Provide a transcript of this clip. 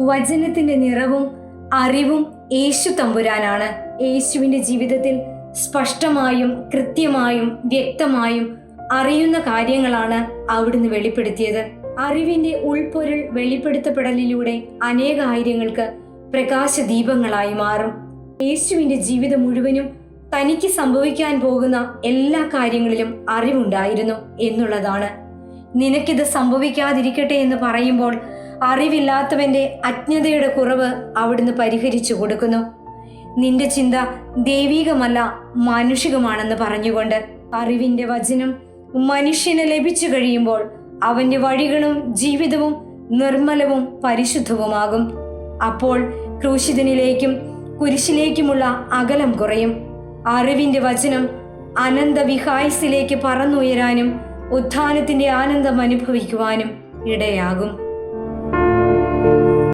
വചനത്തിന്റെ നിറവും അറിവും യേശു തമ്പുരാനാണ്. യേശുവിന്റെ ജീവിതത്തിൽ സ്പഷ്ടമായും കൃത്യമായും വ്യക്തമായും അറിയുന്ന കാര്യങ്ങളാണ് അവിടുന്ന് വെളിപ്പെടുത്തിയത്. അറിവിന്റെ ഉൾപ്പൊരുൾ വെളിപ്പെടുത്തപ്പെടലിലൂടെ അനേകായിരങ്ങൾക്ക് പ്രകാശദീപങ്ങളായി മാറും. യേശുവിന്റെ ജീവിതം മുഴുവനും തനിക്ക് സംഭവിക്കാൻ പോകുന്ന എല്ലാ കാര്യങ്ങളിലും അറിവുണ്ടായിരുന്നു എന്നുള്ളതാണ്. നിനക്കിത് സംഭവിക്കാതിരിക്കട്ടെ എന്ന് പറയുമ്പോൾ അറിവില്ലാത്തവന്റെ അജ്ഞതയുടെ കുറവ് അവിടുന്ന് പരിഹരിച്ചു കൊടുക്കുന്നു. നിന്റെ ചിന്ത ദൈവികമല്ല മാനുഷികമാണെന്ന് പറഞ്ഞുകൊണ്ട് അറിവിന്റെ വചനം മനുഷ്യന് ലഭിച്ചു കഴിയുമ്പോൾ അവന്റെ വഴികളും ജീവിതവും നിർമ്മലവും പരിശുദ്ധവുമാകും. അപ്പോൾ ക്രൂശിതനിലേക്കും കുരിശിലേക്കുമുള്ള അകലം കുറയും. അറിവിന്റെ വചനം അനന്ത വിഹായസിലേക്ക് പറന്നുയരാനും ഉത്ഥാനത്തിന്റെ ആനന്ദം അനുഭവിക്കുവാനും ഇടയാകും.